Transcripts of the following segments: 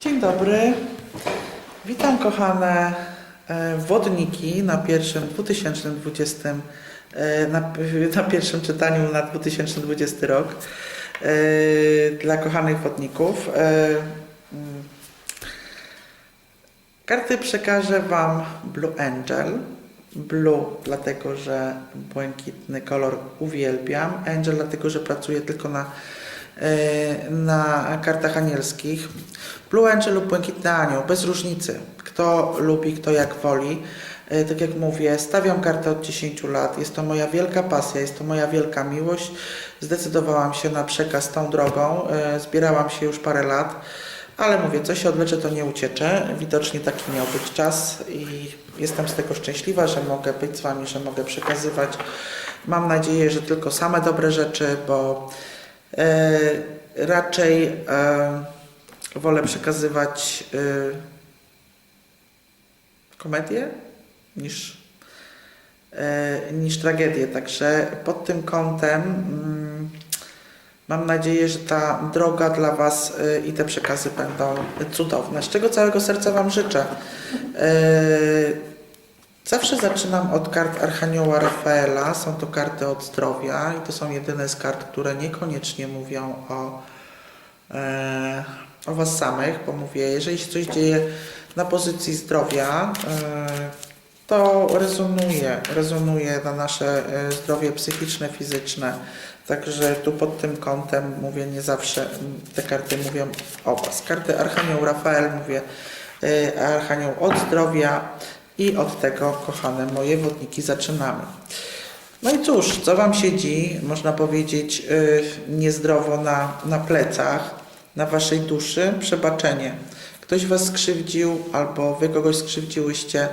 Dzień dobry. Witam kochane e, wodniki na pierwszym 2020 e, na, na pierwszym czytaniu na 2020 rok e, dla kochanych wodników. Mm, Karty przekażę Wam Blue Angel. Blue, dlatego że błękitny kolor uwielbiam. Angel, dlatego że pracuję tylko na, na kartach anielskich. Blue Angel lub błękitny anioł, bez różnicy. Kto lubi, kto jak woli. E, Tak jak mówię, stawiam kartę od 10 lat. Jest to moja wielka pasja, jest to moja wielka miłość. Zdecydowałam się na przekaz tą drogą. E, Zbierałam się już parę lat. Ale mówię, co się odlecze, to nie ucieczę. Widocznie taki miał być czas i jestem z tego szczęśliwa, że mogę być z Wami, że mogę przekazywać. Mam nadzieję, że tylko same dobre rzeczy, bo raczej e, wolę przekazywać e, komedię niż, e, niż tragedię. Także pod tym kątem. Mm, Mam nadzieję, że ta droga dla Was i te przekazy będą cudowne. Z czego całego serca Wam życzę. Zawsze zaczynam od kart Archanioła Rafaela. Są to karty od zdrowia i to są jedyne z kart, które niekoniecznie mówią o, e, o Was samych, bo mówię, jeżeli się coś dzieje na pozycji zdrowia, e, to rezonuje, rezonuje na nasze e, zdrowie psychiczne, fizyczne. Także tu pod tym kątem mówię, nie zawsze te karty mówią o Was. Karty Archanioł Rafael mówię, e, Archanioł od zdrowia i od tego, kochane moje wodniki, zaczynamy. No i cóż, co Wam siedzi, można powiedzieć, yy, niezdrowo na, na plecach, na Waszej duszy? Przebaczenie. Ktoś Was skrzywdził, albo Wy kogoś skrzywdziłyście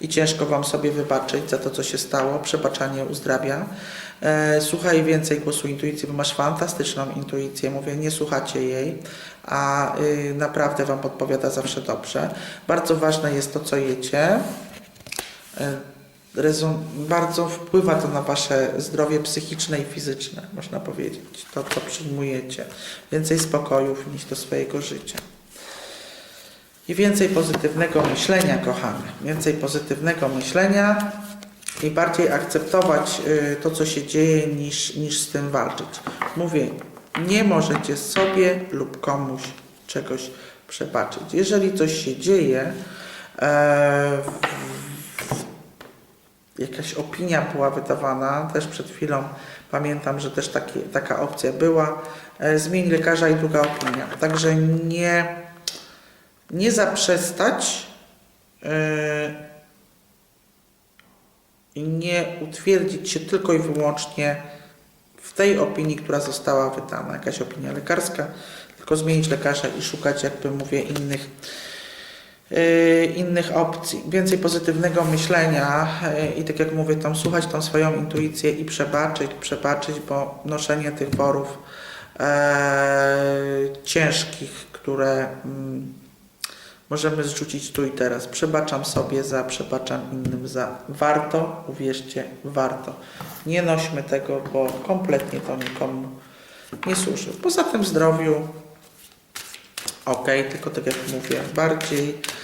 i ciężko Wam sobie wybaczyć za to, co się stało. Przebaczanie uzdrawia. E, słuchaj więcej głosu intuicji, bo masz fantastyczną intuicję. Mówię, nie słuchacie jej, a y, naprawdę Wam podpowiada zawsze dobrze. Bardzo ważne jest to, co jecie. E, bardzo wpływa to na Wasze zdrowie psychiczne i fizyczne, można powiedzieć. To, co przyjmujecie. Więcej spokoju wnieść do swojego życia. I więcej pozytywnego myślenia, kochane. Więcej pozytywnego myślenia i bardziej akceptować y, to, co się dzieje, niż, niż z tym walczyć. Mówię, nie możecie sobie lub komuś czegoś przebaczyć. Jeżeli coś się dzieje, e, jakaś opinia była wydawana, też przed chwilą pamiętam, że też taki, taka opcja była, e, zmień lekarza i druga opinia. Także nie, nie zaprzestać e, i nie utwierdzić się tylko i wyłącznie w tej opinii, która została wydana, jakaś opinia lekarska, tylko zmienić lekarza i szukać, jakby mówię, innych yy, innych opcji, więcej pozytywnego myślenia yy, i tak jak mówię, tam słuchać tą swoją intuicję i przebaczyć, przebaczyć, bo noszenie tych worów yy, ciężkich, które mm, możemy zrzucić tu i teraz. Przebaczam sobie za, przebaczam innym za. Warto, uwierzcie, warto. Nie nośmy tego, bo kompletnie to nikomu nie służy. Poza tym zdrowiu ok, tylko tak jak mówię, bardziej e,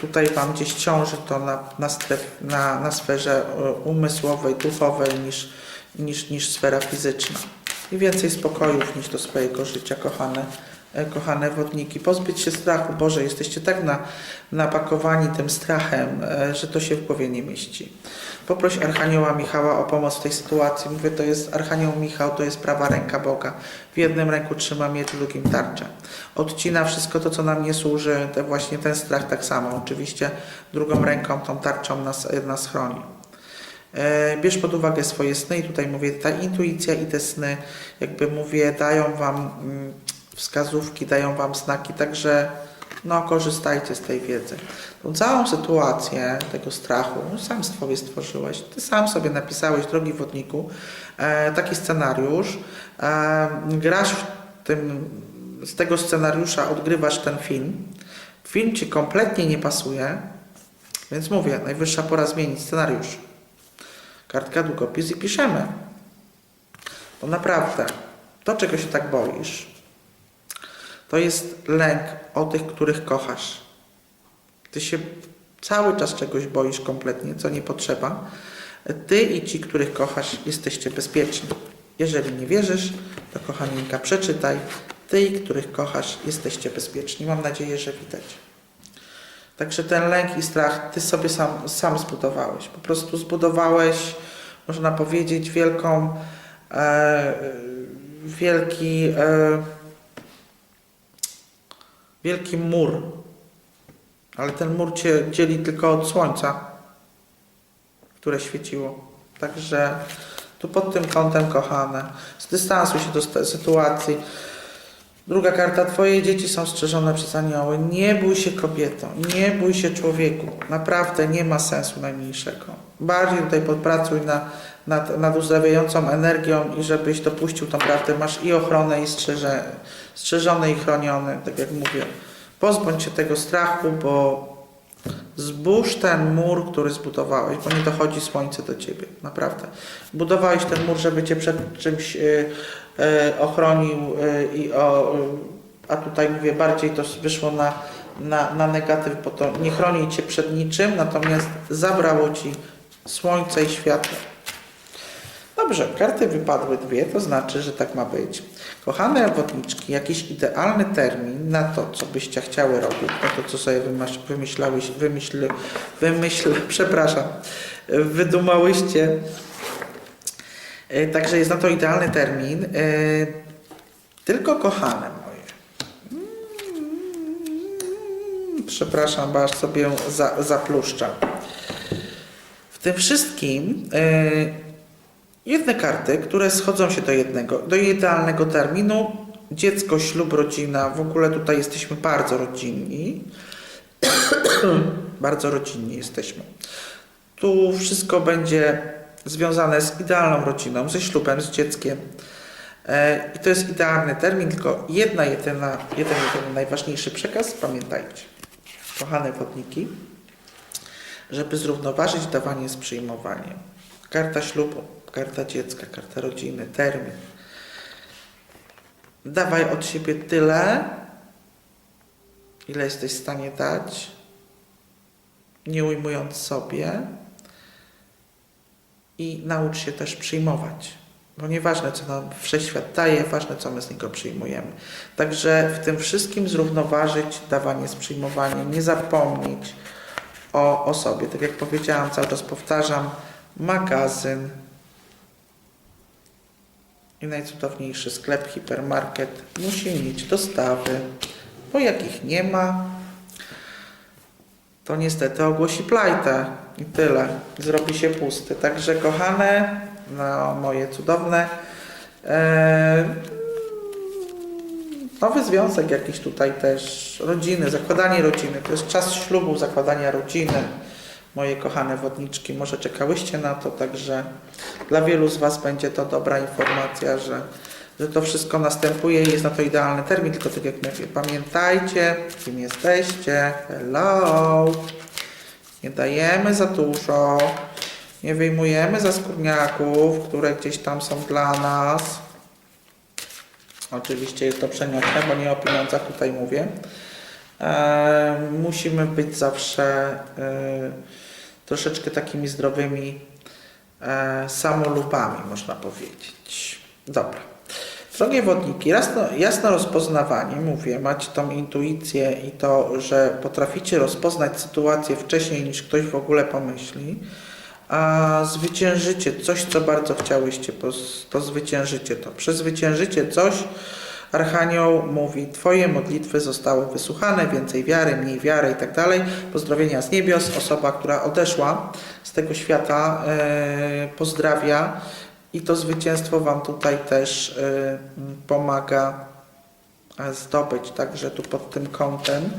tutaj Wam gdzieś ciąży to na, na, stref, na, na sferze e, umysłowej, duchowej niż, niż, niż sfera fizyczna. I więcej spokoju wnieść do swojego życia, kochane, e, kochane wodniki. Pozbyć się strachu. Boże, jesteście tak na, napakowani tym strachem, e, że to się w głowie nie mieści. Poproś Archanioła Michała o pomoc w tej sytuacji. Mówię, to jest Archanioł Michał, to jest prawa ręka Boga. W jednym ręku trzyma miecz, w drugim tarczę. Odcina wszystko to, co nam nie służy, te właśnie ten strach tak samo. Oczywiście drugą ręką, tą tarczą nas, nas chroni. E, Bierz pod uwagę swoje sny i tutaj mówię, ta intuicja i te sny, jakby mówię, dają Wam mm, wskazówki, dają Wam znaki, także no korzystajcie z tej wiedzy. Tą całą sytuację tego strachu sam sobie stworzyłeś. Ty sam sobie napisałeś, drogi wodniku, e, taki scenariusz. E, grasz tym, z tego scenariusza odgrywasz ten film. Film Ci kompletnie nie pasuje, więc mówię, najwyższa pora zmienić scenariusz. Kartka, długopis i piszemy. Bo naprawdę, to czego się tak boisz, to jest lęk o tych, których kochasz. Ty się cały czas czegoś boisz kompletnie, co nie potrzeba. Ty i ci, których kochasz, jesteście bezpieczni. Jeżeli nie wierzysz, to kochaninka, przeczytaj. Ty i których kochasz, jesteście bezpieczni. Mam nadzieję, że widać. Także ten lęk i strach ty sobie sam, sam zbudowałeś. Po prostu zbudowałeś, można powiedzieć, wielką, e, wielki, e, wielki mur. Ale ten mur cię dzieli tylko od słońca, które świeciło. Także tu pod tym kątem, kochane, zdystansuj się do sytuacji. Druga karta, twoje dzieci są strzeżone przez anioły. Nie bój się kobieto, nie bój się człowieku. Naprawdę nie ma sensu najmniejszego. Bardziej tutaj podpracuj na, nad, nad uzdrawiającą energią i żebyś dopuścił tą prawdę. Masz i ochronę, i strzeże, strzeżony, i chroniony, tak jak mówię. Pozbądź się tego strachu, bo zbóż ten mur, który zbudowałeś, bo nie dochodzi słońce do ciebie, naprawdę. Budowałeś ten mur, żeby cię przed czymś y, y, ochronił y, i o, y, a tutaj mówię bardziej to wyszło na, na, na negatyw, bo to nie chroni cię przed niczym, natomiast zabrało ci słońce i światło. Dobrze, karty wypadły dwie, to znaczy, że tak ma być. Kochane wodniczki, jakiś idealny termin na to, co byście chciały robić, na to, co sobie wymyślałeś, wymyśl, wymyśl, przepraszam, wydumałyście. E, Także jest na to idealny termin. E, Tylko kochane moje. Mm, Przepraszam, bo aż sobie za, zapluszczam. W tym wszystkim e, jedne karty, które schodzą się do jednego, do idealnego terminu. Dziecko, ślub, rodzina. W ogóle tutaj jesteśmy bardzo rodzinni. bardzo rodzinni jesteśmy. Tu wszystko będzie związane z idealną rodziną, ze ślubem, z dzieckiem. E, I to jest idealny termin, tylko jedna, jedyna, jeden, jedyny najważniejszy przekaz, pamiętajcie, kochane wodniki, żeby zrównoważyć dawanie z przyjmowaniem. Karta ślubu, karta dziecka, karta rodziny, termin. Dawaj od siebie tyle, ile jesteś w stanie dać, nie ujmując sobie i naucz się też przyjmować. Bo nieważne, co nam wszechświat daje, ważne, co my z niego przyjmujemy. Także w tym wszystkim zrównoważyć dawanie z przyjmowaniem, nie zapomnieć o, o sobie. Tak jak powiedziałam, cały czas powtarzam, magazyn i najcudowniejszy sklep, hipermarket musi mieć dostawy, bo jak ich nie ma, to niestety ogłosi plajtę i tyle. Zrobi się pusty. Także kochane, no moje cudowne, e, nowy związek jakiś tutaj też, rodziny, zakładanie rodziny. To jest czas ślubu, zakładania rodziny. Moje kochane wodniczki, może czekałyście na to, także dla wielu z Was będzie to dobra informacja, że, że to wszystko następuje i jest na to idealny termin, tylko tak jak mówię, pamiętajcie, kim jesteście, hello, nie dajemy za dużo, nie wyjmujemy za skórniaków, które gdzieś tam są dla nas. Oczywiście jest to przeniosne, bo nie o pieniądzach tutaj mówię. E, musimy być zawsze e, troszeczkę takimi zdrowymi e, samolubami, można powiedzieć. Dobra. Drogie wodniki, jasno, jasne rozpoznawanie, mówię, macie tą intuicję i to, że potraficie rozpoznać sytuację wcześniej niż ktoś w ogóle pomyśli, a zwyciężycie coś, co bardzo chciałyście, to zwyciężycie to. Przezwyciężycie coś, Archanioł mówi, Twoje modlitwy zostały wysłuchane, więcej wiary, mniej wiary i tak dalej. Pozdrowienia z niebios. Osoba, która odeszła z tego świata, e, pozdrawia i to zwycięstwo Wam tutaj też e, pomaga e, zdobyć. Także tu pod tym kątem.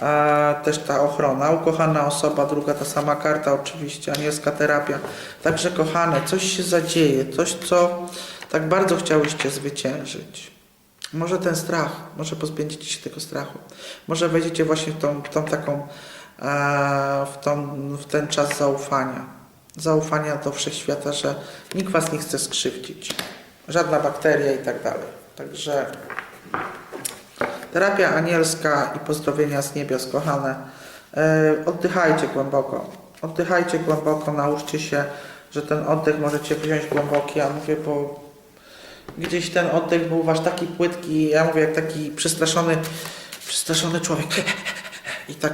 A też ta ochrona, ukochana osoba, druga ta sama karta oczywiście, anielska terapia. Także kochane, coś się zadzieje, coś co tak bardzo chciałyście zwyciężyć. Może ten strach, może pozbędziecie się tego strachu. Może wejdziecie właśnie w tą, w tą taką, e, w, tą, w ten czas zaufania. Zaufania do wszechświata, że nikt was nie chce skrzywdzić. Żadna bakteria i tak dalej. Także Terapia anielska i pozdrowienia z niebios, kochane. E, oddychajcie głęboko. Oddychajcie głęboko, nauczcie się, że ten oddech możecie wziąć głęboki. Ja mówię, bo gdzieś ten oddech był wasz taki płytki, ja mówię, jak taki przestraszony, przestraszony człowiek. I tak,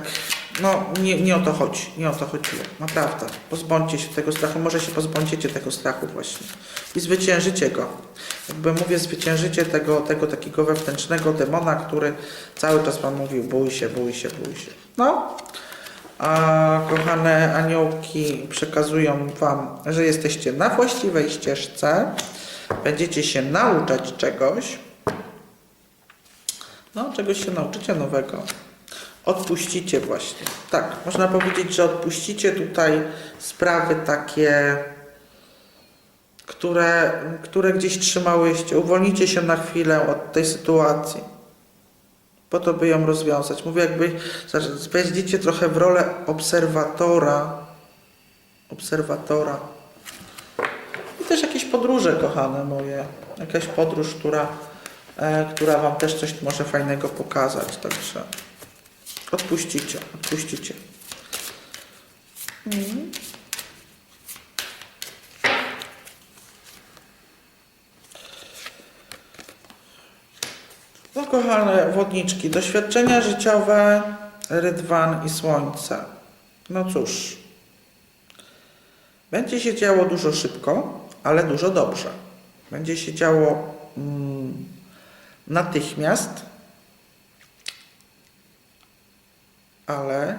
no nie, nie o to chodzi, nie o to chodziło, naprawdę. Pozbądźcie się tego strachu, może się pozbądziecie tego strachu właśnie i zwyciężycie go. Jakby mówię, zwyciężycie tego, tego takiego wewnętrznego demona, który cały czas wam mówił, bój się, bój się, bój się. No, a kochane aniołki przekazują wam, że jesteście na właściwej ścieżce, będziecie się nauczać czegoś, no, czegoś się nauczycie nowego. Odpuścicie właśnie. Tak, można powiedzieć, że odpuścicie tutaj sprawy takie, które, które gdzieś trzymałyście. Uwolnicie się na chwilę od tej sytuacji. Po to, by ją rozwiązać. Mówię, jakby wejdziecie trochę w rolę obserwatora. Obserwatora. Też jakieś podróże, kochane moje. Jakaś podróż, która, e, która Wam też coś może fajnego pokazać. Także odpuścicie, odpuścicie. Mhm. No kochane wodniczki, doświadczenia życiowe, rydwan i słońce. No cóż, będzie się działo dużo szybko, ale dużo dobrze. Będzie się działo mm, natychmiast, ale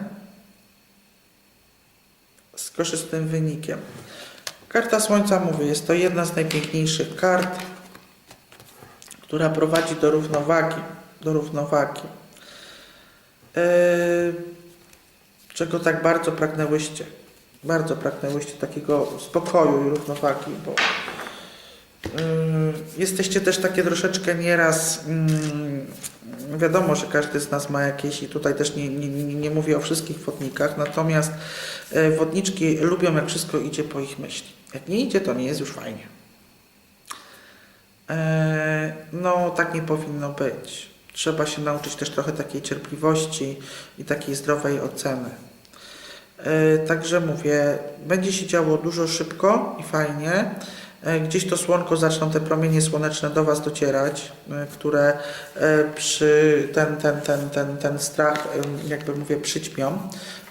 z korzystnym wynikiem. Karta Słońca mówi, jest to jedna z najpiękniejszych kart, która prowadzi do równowagi, do równowagi. Yy, czego tak bardzo pragnęłyście? Bardzo pragnęłyście takiego spokoju i równowagi, bo yy, jesteście też takie troszeczkę nieraz, yy, wiadomo, że każdy z nas ma jakieś i tutaj też nie, nie, nie mówię o wszystkich wodnikach, natomiast yy, wodniczki lubią jak wszystko idzie po ich myśli. Jak nie idzie, to nie jest już fajnie. E, No, tak nie powinno być. Trzeba się nauczyć też trochę takiej cierpliwości i takiej zdrowej oceny. E, Także mówię, będzie się działo dużo szybko i fajnie. E, Gdzieś to słonko zaczną te promienie słoneczne do Was docierać, e, które przy ten, ten, ten, ten, ten strach, jakby mówię, przyćmią,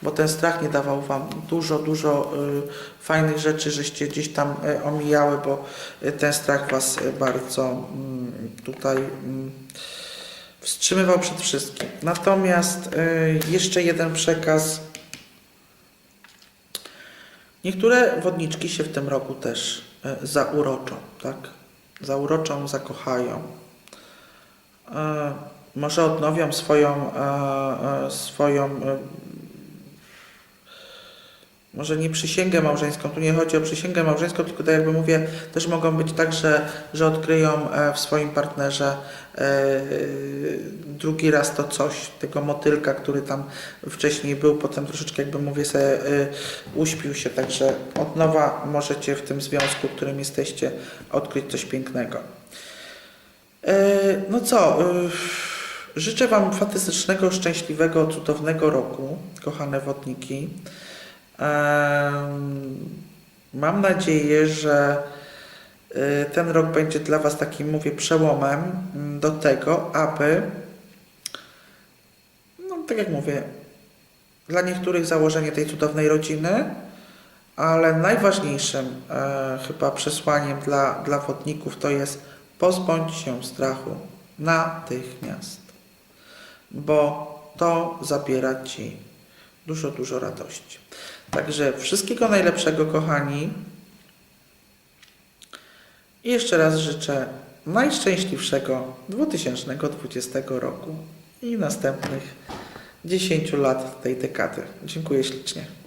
bo ten strach nie dawał Wam dużo, dużo e, fajnych rzeczy, żeście gdzieś tam omijały, bo ten strach Was bardzo mm, tutaj mm, wstrzymywał przed wszystkim. Natomiast jeszcze jeden przekaz. Niektóre wodniczki się w tym roku też e, zauroczą, tak? Zauroczą, zakochają. E, Może odnowią swoją, e, swoją może nie przysięgę małżeńską, tu nie chodzi o przysięgę małżeńską, tylko tak jakby mówię, też mogą być tak, że, że odkryją e, w swoim partnerze e, drugi raz to coś, tego motylka, który tam wcześniej był, potem troszeczkę jakby mówię sobie e, uśpił się, także od nowa możecie w tym związku, w którym jesteście, odkryć coś pięknego. No co, życzę Wam fantastycznego, szczęśliwego, cudownego roku, kochane wodniki. Mam nadzieję, że y, ten rok będzie dla Was takim, mówię, przełomem mm, do tego, aby, no tak jak mówię, dla niektórych założenie tej cudownej rodziny, ale najważniejszym e, chyba przesłaniem dla, dla wodników to jest pozbądź się strachu natychmiast, bo to zabiera Ci dużo, dużo radości. Także wszystkiego najlepszego, kochani. I jeszcze raz życzę najszczęśliwszego 2020 roku i następnych 10 lat tej dekady. Dziękuję ślicznie.